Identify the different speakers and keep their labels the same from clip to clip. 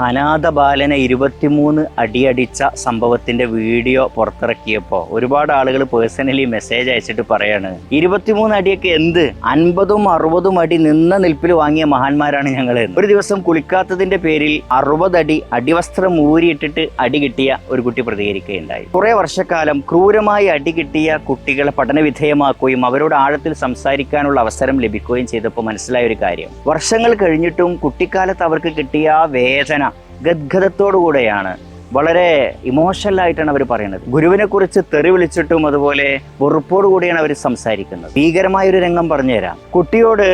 Speaker 1: അനാഥ ബാലനെ ഇരുപത്തിമൂന്ന് അടിയടിച്ച സംഭവത്തിന്റെ വീഡിയോ പുറത്തിറക്കിയപ്പോൾ ഒരുപാട് ആളുകൾ പേഴ്സണലി മെസ്സേജ് അയച്ചിട്ട് പറയാണ് ഇരുപത്തിമൂന്ന് അടിയൊക്കെ എന്ത്? അൻപതും അറുപതും അടി നിന്ന നിൽപ്പിൽ വാങ്ങിയ മഹാന്മാരാണ് ഞങ്ങൾ ഒരു ദിവസം കുളിക്കാത്തതിന്റെ പേരിൽ അറുപതടി അടി അടിവസ്ത്രം ഊരിയിട്ടിട്ട് അടി കിട്ടിയ ഒരു കുട്ടി പ്രതികരിക്കുകയുണ്ടായി. കുറെ വർഷക്കാലം ക്രൂരമായി അടി കിട്ടിയ കുട്ടികളെ പഠനവിധേയമാക്കുകയും അവരോട് ആഴത്തിൽ സംസാരിക്കാനുള്ള അവസരം ലഭിക്കുകയും ചെയ്തപ്പോൾ മനസ്സിലായ ഒരു കാര്യം. വർഷങ്ങൾ കഴിഞ്ഞിട്ടും കുട്ടിക്കാലത്ത് അവർക്ക് കിട്ടിയ വേദന ഗദ്ഗതത്തോടുകൂടെയാണ് വളരെ ഇമോഷണൽ ആയിട്ടാണ് അവർ പറയുന്നത്. ഗുരുവിനെ കുറിച്ച് തെറി വിളിച്ചിട്ടും അതുപോലെ വെറുപ്പോടു കൂടിയാണ് അവർ സംസാരിക്കുന്നത്. ഭീകരമായ ഒരു രംഗം പറഞ്ഞുതരാം. കുട്ടിയോട്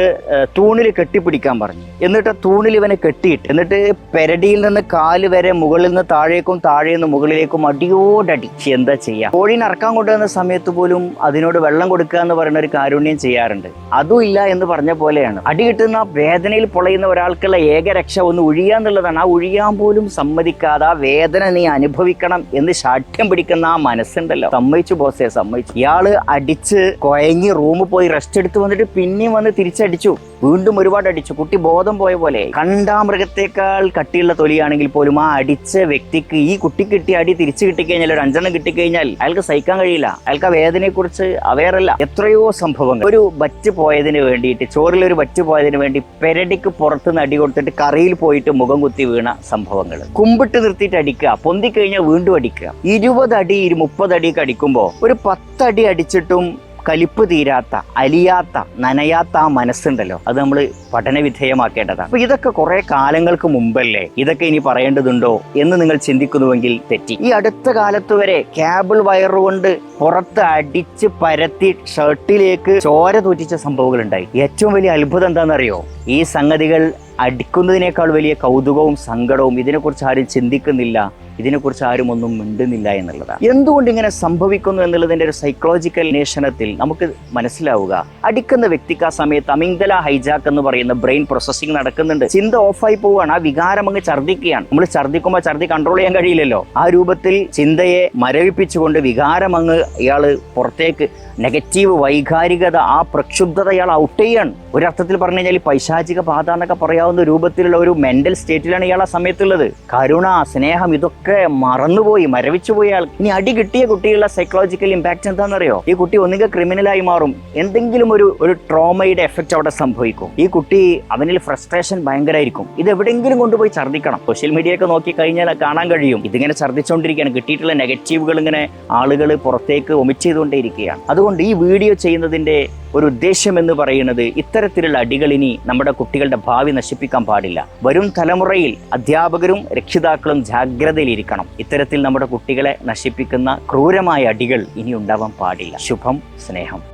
Speaker 1: തൂണിൽ കെട്ടിപ്പിടിക്കാൻ പറഞ്ഞു. എന്നിട്ട് തൂണിൽ ഇവനെ കെട്ടിയിട്ട് എന്നിട്ട് പെരടിയിൽ നിന്ന് കാൽ വരെ മുകളിൽ നിന്ന് താഴേക്കും താഴെ നിന്ന് മുകളിലേക്കും അടിയോടടി എന്താ ചെയ്യുക കോഴീനെ ഇറക്കാൻ കൊണ്ടുവന്ന സമയത്ത് പോലും അതിനോട് വെള്ളം കൊടുക്കുക എന്ന് പറയുന്ന ഒരു കാരുണ്യം ചെയ്യാറുണ്ട്. അതും ഇല്ല എന്ന് പറഞ്ഞ പോലെയാണ്. അടി കിട്ടുന്ന വേദനയിൽ പൊളയുന്ന ഒരാൾക്കുള്ള ഏക രക്ഷ ഒന്ന് ഒഴിയാന്നുള്ളതാണ് ആ ഒഴിയാൻ പോലും സമ്മതിക്കാതെ ആ വേദന നീ അനുഭവിക്കണം എന്ന് ശാഠ്യം പിടിക്കുന്ന ആ മനസ്സുണ്ടല്ലോ. സമ്മതിച്ചു ബോസേ സമ്മതിച്ചു. ഇയാൾ അടിച്ച് കൊയങ്ങി റൂമിൽ പോയി റെസ്റ്റ് എടുത്ത് വന്നിട്ട് പിന്നെയും വന്ന് തിരിച്ചടിച്ചു. വീണ്ടും ഒരുപാട് അടിച്ചു കുട്ടി ബോധം പോയ പോലെ. കണ്ടാ മൃഗത്തെക്കാൾ കട്ടിയുള്ള തൊലിയാണെങ്കിൽ പോലും ആ അടിച്ച വ്യക്തിക്ക് ഈ കുട്ടി കിട്ടിയ അടി തിരിച്ചു കിട്ടിക്കഴിഞ്ഞാൽ ഒരു അഞ്ചെണ്ണം കിട്ടിക്കഴിഞ്ഞാൽ അയാൾക്ക് സഹിക്കാൻ കഴിയില്ല. അയാൾക്ക് ആ വേദനയെ കുറിച്ച് അവയറല്ല എത്രയോ സംഭവങ്ങൾ. ഒരു ബറ്റ് പോയതിന് വേണ്ടിയിട്ട് ചോറിൽ ഒരു ബറ്റ് പോയതിന് വേണ്ടി പെരടിക്ക് പുറത്ത് നിന്ന് അടി കൊടുത്തിട്ട് കറിയിൽ പോയിട്ട് മുഖം കുത്തി വീണ സംഭവങ്ങൾ. കുമ്പിട്ട് നിർത്തിയിട്ട് അടിക്കുക. പൊന്തിക്കഴിഞ്ഞാൽ വീണ്ടും അടിക്കുക. ഇരുപത് അടി ഇരു മുപ്പത് അടിയൊക്കെ അടിക്കുമ്പോൾ ഒരു പത്തടി അടിച്ചിട്ടും കലിപ്പ് തീരാത്ത അലിയാത്ത നനയാത്ത ആ മനസ്സുണ്ടല്ലോ. അത് നമ്മൾ പഠന വിധേയമാക്കേണ്ടതാണ്. ഇതൊക്കെ കുറെ കാലങ്ങൾക്ക് മുമ്പല്ലേ? ഇതൊക്കെ ഇനി പറയേണ്ടതുണ്ടോ എന്ന് നിങ്ങൾ ചിന്തിക്കുന്നുവെങ്കിൽ തെറ്റി. ഈ അടുത്ത കാലത്ത് വരെ കേബിൾ വയറുകൊണ്ട് പുറത്ത് അടിച്ച് പരത്തി ഷർട്ടിലേക്ക് ചോര തൂറ്റിച്ച സംഭവങ്ങൾ ഉണ്ടായി ഏറ്റവും വലിയ അത്ഭുതം എന്താണെന്നറിയോ? ഈ സംഗതികൾ അടിക്കുന്നതിനേക്കാൾ വലിയ കൗതുകവും സങ്കടവും ഇതിനെക്കുറിച്ച് ആരും ചിന്തിക്കുന്നില്ല. ഇതിനെക്കുറിച്ച് ആരും ഒന്നും മിണ്ടുന്നില്ല എന്നുള്ളതാണ്. എന്തുകൊണ്ട് ഇങ്ങനെ സംഭവിക്കുന്നു എന്നുള്ളതിന്റെ ഒരു സൈക്കോളജിക്കൽ അന്വേഷണത്തിൽ നമുക്ക് മനസ്സിലാവുക. അടിക്കുന്ന വ്യക്തിക്ക് ആ സമയത്ത് അമിംഗല ഹൈജാക്ക് എന്ന് പറയുന്ന ബ്രെയിൻ പ്രോസസ്സിംഗ് നടക്കുന്നുണ്ട്. ചിന്ത ഓഫായി പോവുകയാണ്. ആ വികാരം അങ്ങ് ഛർദ്ദിക്കുകയാണ്. നമ്മൾ ഛർദ്ദിക്കുമ്പോൾ ഛർദ്ദി കൺട്രോൾ ചെയ്യാൻ കഴിയില്ലല്ലോ. ആ രൂപത്തിൽ ചിന്തയെ മരവിപ്പിച്ചുകൊണ്ട് വികാരം അങ്ങ് ഇയാൾ പുറത്തേക്ക് നെഗറ്റീവ് വൈകാരികത ആ പ്രക്ഷുബ്ധത ഇയാൾ ഔട്ട് ചെയ്യാണ്. ഒരർത്ഥത്തിൽ പറഞ്ഞു കഴിഞ്ഞാൽ ഈ പൈശാചിക ബാധ എന്നൊക്കെ പറയാവുന്ന രൂപത്തിലുള്ള ഒരു മെന്റൽ സ്റ്റേറ്റിലാണ് ഇയാൾ ആ സമയത്തുള്ളത്. കരുണ സ്നേഹം ഇതൊക്കെ മറന്നുപോയി മരവിച്ചുപോയി ആൾ. ഇനി അടി കിട്ടിയ കുട്ടികളുടെ സൈക്കോളജിക്കൽ ഇമ്പാക്ട് എന്താണെന്നറിയോ? ഈ കുട്ടി ഒന്നുകിൽ ക്രിമിനലായി മാറും. എന്തെങ്കിലും ഒരു ഒരു ട്രോമയുടെ എഫക്റ്റ് അവിടെ സംഭവിക്കും. ഈ കുട്ടി അവനിൽ ഫ്രസ്ട്രേഷൻ ഭയങ്കരമായിരിക്കും ഇത് എവിടെയെങ്കിലും കൊണ്ടുപോയി ഛർദ്ദിക്കണം. സോഷ്യൽ മീഡിയ ഒക്കെ നോക്കി കഴിഞ്ഞാൽ കാണാൻ കഴിയും. ഇതിങ്ങനെ ഛർദ്ദിച്ചുകൊണ്ടിരിക്കുകയാണ് കിട്ടിയിട്ടുള്ള നെഗറ്റീവുകൾ ഇങ്ങനെ ആളുകൾ പുറത്തേക്ക് ഒമിറ്റ് ചെയ്തുകൊണ്ടേയിരിക്കുകയാണ്. അതുകൊണ്ട് ഈ വീഡിയോ ചെയ്യുന്നതിന്റെ ഒരു ഉദ്ദേശം എന്ന് പറയുന്നത് ഇത്തരത്തിലുള്ള അടികൾ ഇനി നമ്മുടെ കുട്ടികളുടെ ഭാവി നശിപ്പിക്കാൻ പാടില്ല. വരും തലമുറയിൽ അധ്യാപകരും രക്ഷിതാക്കളും ജാഗ്രതയിലിരിക്കണം. ഇത്തരത്തിൽ നമ്മുടെ കുട്ടികളെ നശിപ്പിക്കുന്ന ക്രൂരമായ അടികൾ ഇനി ഉണ്ടാവാൻ പാടില്ല. ശുഭം സ്നേഹം.